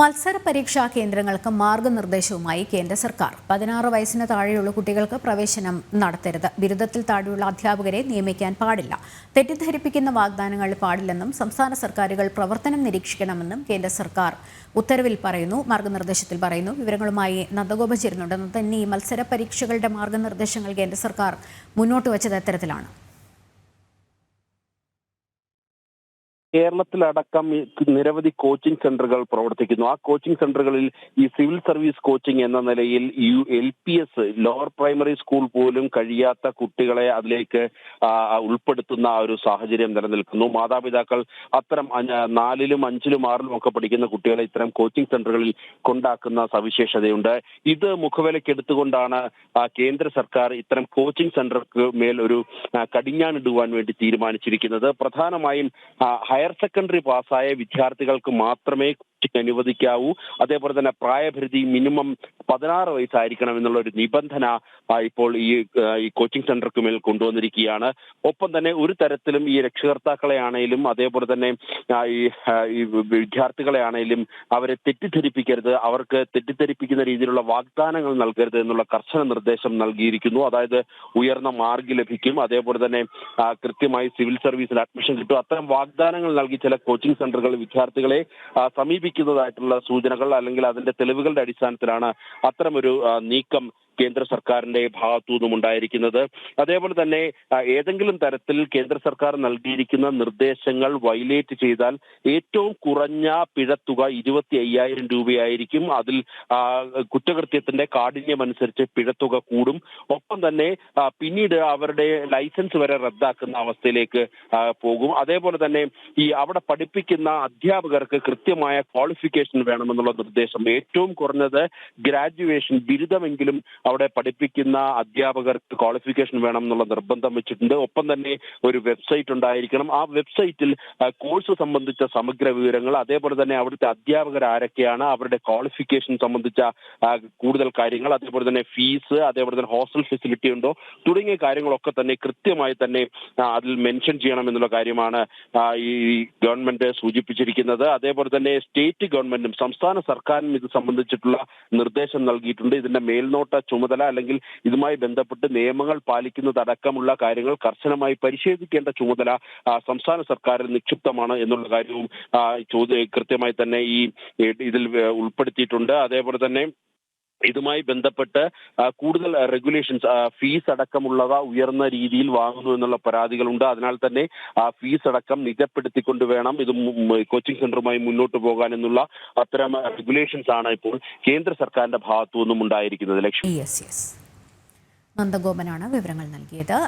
മത്സര പരീക്ഷാ കേന്ദ്രങ്ങൾക്ക് മാർഗനിർദ്ദേശവുമായി കേന്ദ്ര സർക്കാർ. പതിനാറ് വയസ്സിന് താഴെയുള്ള കുട്ടികൾക്ക് പ്രവേശനം നടത്തരുത്. ബിരുദത്തിൽ താഴെയുള്ള അധ്യാപകരെ നിയമിക്കാൻ പാടില്ല. തെറ്റിദ്ധരിപ്പിക്കുന്ന വാഗ്ദാനങ്ങൾ പാടില്ലെന്നും സംസ്ഥാന സർക്കാരുകൾ പ്രവർത്തനം നിരീക്ഷിക്കണമെന്നും കേന്ദ്ര സർക്കാർ ഉത്തരവിൽ പറയുന്നു. മാർഗനിർദ്ദേശത്തിൽ പറയുന്നു. വിവരങ്ങളുമായി ചേരുന്നുണ്ട്. നന്ദൻ ഈ മത്സര പരീക്ഷകളുടെ മാർഗനിർദ്ദേശങ്ങൾ കേന്ദ്ര സർക്കാർ മുന്നോട്ട് വച്ചത് എത്തരത്തിലാണ്. കേരളത്തിലടക്കം നിരവധി കോച്ചിംഗ് സെന്ററുകൾ പ്രവർത്തിക്കുന്നു. ആ കോച്ചിംഗ് സെന്ററുകളിൽ ഈ സിവിൽ സർവീസ് കോച്ചിംഗ് എന്ന നിലയിൽ U L P S lower primary school പോലും കഴിയാത്ത കുട്ടികളെ അതിലേക്ക് ഉൾപ്പെടുത്തുന്ന ഒരു സാഹചര്യം നിലനിൽക്കുന്നു. മാതാപിതാക്കൾ അത്തരം നാലിലും അഞ്ചിലും ആറിലും ഒക്കെ പഠിക്കുന്ന കുട്ടികളെ ഇത്തരം കോച്ചിംഗ് സെന്ററുകളിൽ കൊണ്ടാക്കുന്ന സവിശേഷതയുണ്ട്. ഇത് മുഖവിലക്കെടുത്തുകൊണ്ടാണ് കേന്ദ്ര സർക്കാർ ഇത്തരം കോച്ചിംഗ് സെന്റർക്ക് മേൽ ഒരു കടിഞ്ഞാണിടുവാൻ വേണ്ടി തീരുമാനിച്ചിരിക്കുന്നത്. പ്രധാനമായും ആ, ഹയർ സെക്കൻഡറി പാസ്സായ വിദ്യാർത്ഥികൾക്ക് മാത്രമേ കോച്ചിങ് അനുവദിക്കാവൂ. അതേപോലെ തന്നെ പ്രായപരിധി മിനിമം പതിനാറ് വയസ്സായിരിക്കണം എന്നുള്ള ഒരു നിബന്ധന ഇപ്പോൾ ഈ ഈ കോച്ചിങ് സെന്റർക്ക് മേൽ കൊണ്ടുവന്നിരിക്കുകയാണ്. ഒപ്പം തന്നെ ഒരു തരത്തിലും ഈ രക്ഷകർത്താക്കളെ ആണെങ്കിലും അതേപോലെ തന്നെ ഈ വിദ്യാർത്ഥികളെ ആണെങ്കിലും അവരെ തെറ്റിദ്ധരിപ്പിക്കരുത്. അവർക്ക് തെറ്റിദ്ധരിപ്പിക്കുന്ന രീതിയിലുള്ള വാഗ്ദാനങ്ങൾ നൽകരുത് എന്നുള്ള കർശന നിർദ്ദേശം നൽകിയിരിക്കുന്നു. അതായത് ഉയർന്ന മാർക്ക് ലഭിക്കും. അതേപോലെ തന്നെ കൃത്യമായി സിവിൽ സർവീസിൽ അഡ്മിഷൻ കിട്ടും. അത്തരം വാഗ്ദാനങ്ങൾ നൽകി ചില കോച്ചിങ് സെന്ററുകൾ വിദ്യാർത്ഥികളെ ആ, സമീപിക്കുന്നതായിട്ടുള്ള സൂചനകൾ അല്ലെങ്കിൽ അതിന്റെ തെളിവുകളുടെ അടിസ്ഥാനത്തിലാണ് അത്തരമൊരു നീക്കം കേന്ദ്ര സർക്കാരിന്റെ ഭാഗത്തു നിന്നും ഉണ്ടായിരിക്കുന്നത്. അതേപോലെ തന്നെ ഏതെങ്കിലും തരത്തിൽ കേന്ദ്ര സർക്കാർ നൽകിയിരിക്കുന്ന നിർദ്ദേശങ്ങൾ വയലേറ്റ് ചെയ്താൽ ഏറ്റവും കുറഞ്ഞ പിഴത്തുക ഇരുപത്തി അയ്യായിരം രൂപയായിരിക്കും. അതിൽ കുറ്റകൃത്യത്തിന്റെ കാഠിന്യം അനുസരിച്ച് പിഴത്തുക കൂടും. ഒപ്പം തന്നെ പിന്നീട് അവരുടെ ലൈസൻസ് വരെ റദ്ദാക്കുന്ന അവസ്ഥയിലേക്ക് പോകും. അതേപോലെ തന്നെ ഈ അവിടെ പഠിപ്പിക്കുന്ന അധ്യാപകർക്ക് കൃത്യമായ ക്വാളിഫിക്കേഷൻ വേണമെന്നുള്ള നിർദ്ദേശം ഏറ്റവും കുറഞ്ഞത് ഗ്രാജുവേഷൻ ബിരുദമെങ്കിലും അവിടെ പഠിപ്പിക്കുന്ന അധ്യാപകർക്ക് ക്വാളിഫിക്കേഷൻ വേണം എന്നുള്ള നിർബന്ധം വെച്ചിട്ടുണ്ട്. ഒപ്പം തന്നെ ഒരു വെബ്സൈറ്റ് ഉണ്ടായിരിക്കണം. ആ വെബ്സൈറ്റിൽ കോഴ്സ് സംബന്ധിച്ച സമഗ്ര വിവരങ്ങൾ അതേപോലെ തന്നെ അവിടുത്തെ അധ്യാപകർ ആരൊക്കെയാണ് അവരുടെ ക്വാളിഫിക്കേഷൻ സംബന്ധിച്ച കൂടുതൽ കാര്യങ്ങൾ അതേപോലെ തന്നെ ഫീസ് അതേപോലെ തന്നെ ഹോസ്റ്റൽ ഫെസിലിറ്റി ഉണ്ടോ തുടങ്ങിയ കാര്യങ്ങളൊക്കെ തന്നെ കൃത്യമായി തന്നെ അതിൽ മെൻഷൻ ചെയ്യണം എന്നുള്ള കാര്യമാണ് ഈ ഗവൺമെന്റ് സൂചിപ്പിച്ചിരിക്കുന്നത്. അതേപോലെ തന്നെ സ്റ്റേറ്റ് ഗവൺമെന്റും സംസ്ഥാന സർക്കാരിനും ഇത് സംബന്ധിച്ചിട്ടുള്ള നിർദ്ദേശം നൽകിയിട്ടുണ്ട്. ഇതിന്റെ മേൽനോട്ട ചുമതല അല്ലെങ്കിൽ ഇതുമായി ബന്ധപ്പെട്ട് നിയമങ്ങൾ പാലിക്കുന്നതടക്കമുള്ള കാര്യങ്ങൾ കർശനമായി പരിശോധിക്കേണ്ട ചുമതല സംസ്ഥാന സർക്കാരിൽ നിക്ഷിപ്തമാണ് എന്നുള്ള കാര്യവും കൃത്യമായി തന്നെ ഈ ഇതിൽ ഉൾപ്പെടുത്തിയിട്ടുണ്ട്. അതേപോലെ തന്നെ ഇതുമായി ബന്ധപ്പെട്ട് കൂടുതൽ റെഗുലേഷൻസ് ഫീസ് അടക്കമുള്ളവ ഉയർന്ന രീതിയിൽ വാങ്ങുന്നു എന്നുള്ള പരാതികളുണ്ട്. അതിനാൽ തന്നെ ഫീസ് അടക്കം നിജപ്പെടുത്തിക്കൊണ്ട് വേണം ഇത് കോച്ചിംഗ് സെന്ററുമായി മുന്നോട്ട് പോകാൻ എന്നുള്ള അത്തരം റെഗുലേഷൻസ് ആണ് ഇപ്പോൾ കേന്ദ്ര സർക്കാരിന്റെ ഭാഗത്തു നിന്നും ഉണ്ടായിരിക്കുന്നത്. ലക്ഷ്മി. നന്ദഗോപനാണ് വിവരങ്ങൾ നൽകിയത്.